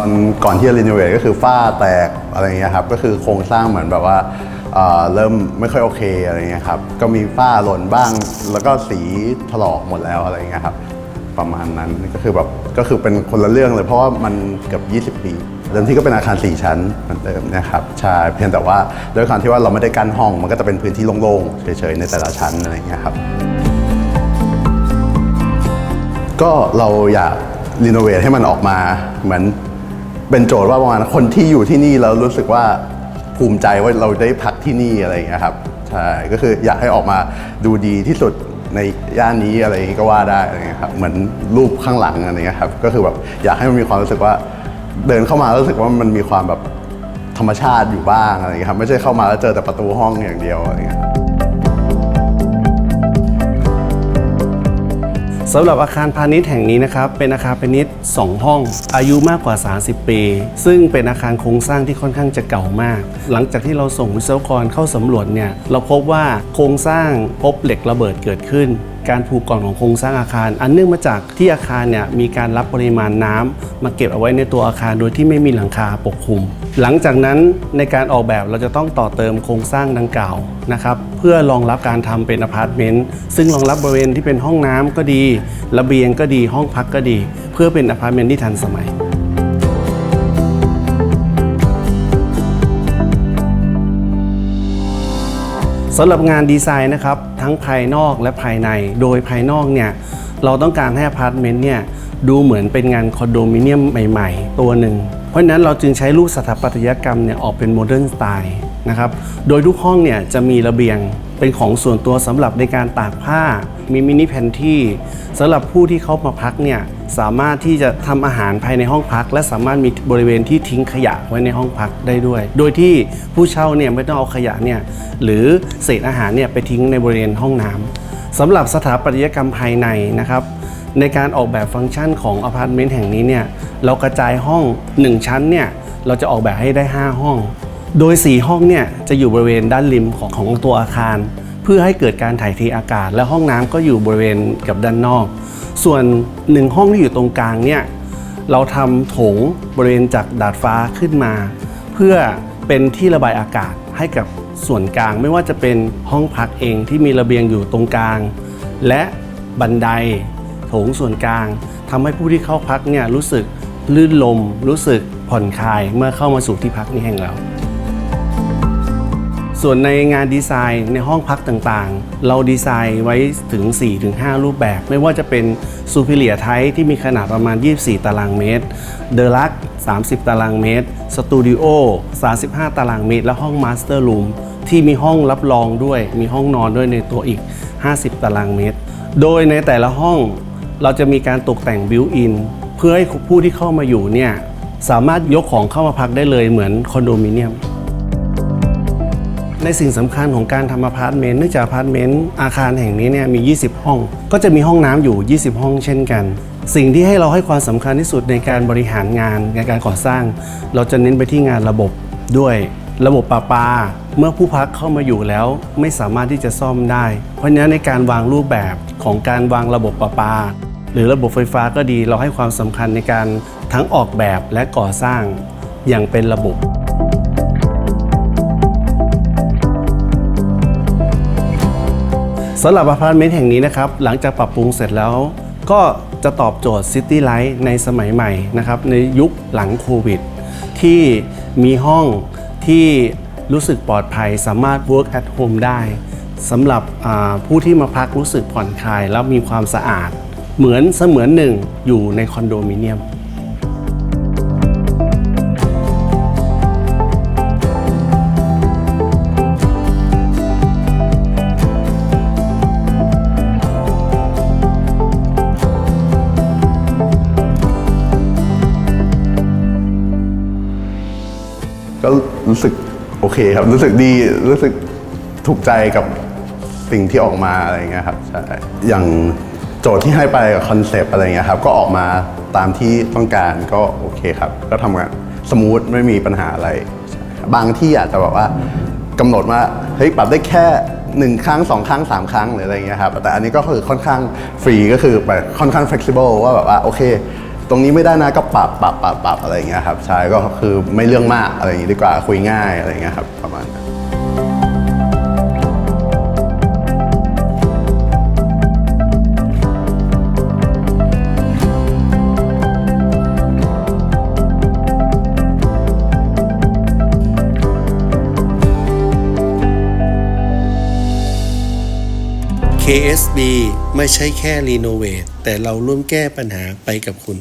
อนก่อนที่จะรีโนเวทก็คือฝ้าแตกอะไรเงี้ยครับก็คือโครงสร้างเหมือนแบบว่าเเริ่มไม่ค่อยโอเคอะไรเงี้ยครับก็มีฝ้าหล่นบ้าง แล้วก็สีถลอกหมดแล้วอะไรเงี้ยครับประมาณนั้นก็คือแบบก็คือเป็นคนละเรื่องเลย เพราะว่ามันเกือบ20 ปีเดิมที่ก็เป็นอาคาร 4 ชั้นเหมือนเดิมนะครับใช่เพียงแต่ว่าด้วยความที่ว่าเราไม่ได้กั้นห้อง มันก็จะเป็นพื้นที่โล่งๆเฉยๆในแต่ละชั้นอะไรเงี้ยครับก็เราอยากรีโนเวทให้มันออกมาเหมือน เป็นโจทย์ว่าประมาณคนที่อยู่ที่นี่แล้วรู้สึกว่าภูมิใจว่าเราได้พักที่นี่อะไรอย่างเงี้ยครับใช่ก็คืออยากให้ออกมาดูดีที่สุดในย่านนี้อะไรอย่างงี้ก็ว่าได้อะไรเงี้ยครับเหมือนรูปข้างหลังอะไรเงี้ยครับก็คือแบบอยากให้มันมีความรู้สึกว่าเดินเข้ามารู้สึกว่ามันมีความแบบธรรมชาติอยู่บ้างอะไรเงี้ยครับไม่ใช่เข้ามาแล้วเจอแต่ประตูห้องอย่างเดียวอะไรเงี้ย สำหรับอาคารพาณิชย์แห่งนี้นะครับเป็นอาคารพาณิชย์ 2 ห้อง อายุมากกว่า 30 ปี ซึ่งเป็นอาคารโครงสร้างที่ค่อนข้างจะเก่ามาก หลังจากที่เราส่งวิศวกรเข้าสำรวจเนี่ยเราพบว่าโครงสร้างพบเหล็กระเบิดเกิดขึ้น การผูกก่อนของโครงสร้างอาคาร อันเนื่องมาจากที่อาคารเนี่ยมีการรับปริมาณน้ำมาเก็บเอาไว้ในตัวอาคารโดยที่ไม่มีหลังคาปกคลุม หลังจากนั้นในการออกแบบเราจะต้องต่อเติมโครงสร้างดังกล่าวนะครับเพื่อรองรับการทำเป็นอพาร์ตเมนต์ซึ่งรองรับบริเวณที่เป็นห้องน้ำก็ดี ระเบียงก็ดีห้องพักก็ดี เพื่อเป็นอพาร์ตเมนต์ที่ทันสมัย สำหรับงานดีไซน์นะครับทั้งภายนอกและภายใน โดยภายนอกเนี่ยเราต้องการให้อพาร์ตเมนต์เนี่ยดูเหมือนเป็นงานคอนโดมิเนียมใหม่ ๆ ตัวหนึ่ง เพราะฉะนั้นเราจึงใช้รูปสถาปัตยกรรมเนี่ยออกเป็นโมเดิร์นสไตล์นะครับ โดยทุกห้องเนี่ยจะมีระเบียงเป็นของส่วนตัวสำหรับในการตากผ้า มีมินิแพนที่สำหรับผู้ที่เขามาพักเนี่ยสามารถที่จะทำอาหารภายในห้องพัก และสามารถมีบริเวณที่ทิ้งขยะไว้ในห้องพักได้ด้วย โดยที่ผู้เช่าเนี่ยไม่ต้องเอาขยะเนี่ยหรือเศษอาหารเนี่ยไปทิ้งในบริเวณห้องน้ำสำหรับสถาปัตยกรรมภายในนะครับ ในการออกแบบฟังก์ชันของอพาร์ตเมนต์แห่งนี้เนี่ยเรากระจายห้อง 1 ชั้นเนี่ยเราจะออกแบบให้ได้ 5 ห้อง โดย 4 ห้องเนี่ยจะอยู่บริเวณด้านริมของของตัวอาคาร เพื่อให้เกิดการถ่ายเทอากาศ และห้องน้ำก็อยู่บริเวณกับด้านนอก ส่วน 1 ห้องที่อยู่ตรงกลางเนี่ยเราทำโถงบริเวณจากดาดฟ้าขึ้นมา เพื่อเป็นที่ระบายอากาศให้กับส่วนกลางไม่ว่าจะเป็นห้องพักเองที่มีระเบียงอยู่ตรงกลาง และบันได ถงส่วนกลางทำให้ผู้ที่เข้าพักเนี่ยรู้สึกลื่นลม รู้สึกผ่อนคลายเมื่อเข้ามาสู่ที่พักนี้แห่งเรา ส่วนในงานดีไซน์ในห้องพักต่างๆ เราดีไซน์ไว้ถึง 4-5 รูปแบบ ไม่ว่าจะเป็น Superior Type ที่มีขนาดประมาณ 24 ตารางเมตร The Lux 30 ตารางเมตร Studio 35 ตารางเมตร และห้อง Master Room ที่มีห้องรับรองด้วย มีห้องนอนด้วยในตัวอีก 50 ตารางเมตร โดยในแต่ละห้อง เราจะมีการตกแต่งบิวอินเพื่อให้ผู้ที่เข้ามาอยู่เนี่ยสามารถยกของเข้ามาพักได้เลยเหมือนคอนโดมิเนียม ในสิ่งสำคัญของการทำอพาร์ตเมนต์เนื่องจากอพาร์ตเมนต์อาคารแห่งนี้เนี่ยมี 20 ห้อง ก็จะมีห้องน้ำอยู่ 20 ห้องเช่นกัน สิ่งที่ให้เราให้ความสำคัญที่สุดในการบริหารงานในการก่อสร้าง เราจะเน้นไปที่งานระบบด้วยระบบประปา เมื่อผู้พักเข้ามาอยู่แล้วไม่สามารถที่จะซ่อมได้ เพราะฉะนั้นในการวางรูปแบบของการวางระบบประปา หรือระบบไฟฟ้าก็ดีเราให้ความสำคัญในการทั้งออกแบบและก่อสร้างอย่างเป็นระบบสำหรับอพาร์ตเมนต์แห่งนี้นะครับ หลังจากปรับปรุงเสร็จแล้ว ก็จะตอบโจทย์ City Life ในสมัยใหม่นะครับ ในยุคหลังโควิด ที่มีห้องที่รู้สึกปลอดภัย สามารถ work at home ได้สำหรับผู้ที่มาพักรู้สึกผ่อนคลาย แล้วมีความสะอาด เหมือนเสมือนหนึ่งอยู่ในคอนโดมิเนียม ก็รู้สึกโอเคครับ รู้สึกดีรู้สึกถูกใจกับสิ่งที่ออกมาอะไรเงี้ยครับใช่อย่าง โจทย์ที่ให้ไปกับคอนเซปต์อะไรเงี้ยครับก็ออกมาตามที่ต้องการก็โอเคครับ ก็ทำงานสมูทไม่มีปัญหาอะไร บางที่อาจจะแบบว่ากำหนดว่าเฮ้ยปรับได้แค่หนึ่งครั้งสองครั้งสามครั้งหรืออะไรเงี้ยครับแต่อันนี้ก็คือค่อนข้างฟรีก็คือแบบค่อนข้างเฟคซิเบิลว่าแบบว่าโอเค ตรงนี้ไม่ได้นะก็ปรับปรับปรับปรับอะไรเงี้ยครับใช่ก็คือไม่เรื่องมากอะไรอย่างนี้ดีกว่าคุยง่ายอะไรเงี้ยครับประมาณนั้น KSB ไม่ใช่แค่รีโนเวทแต่เราร่วมแก้ปัญหาไปกับคุณ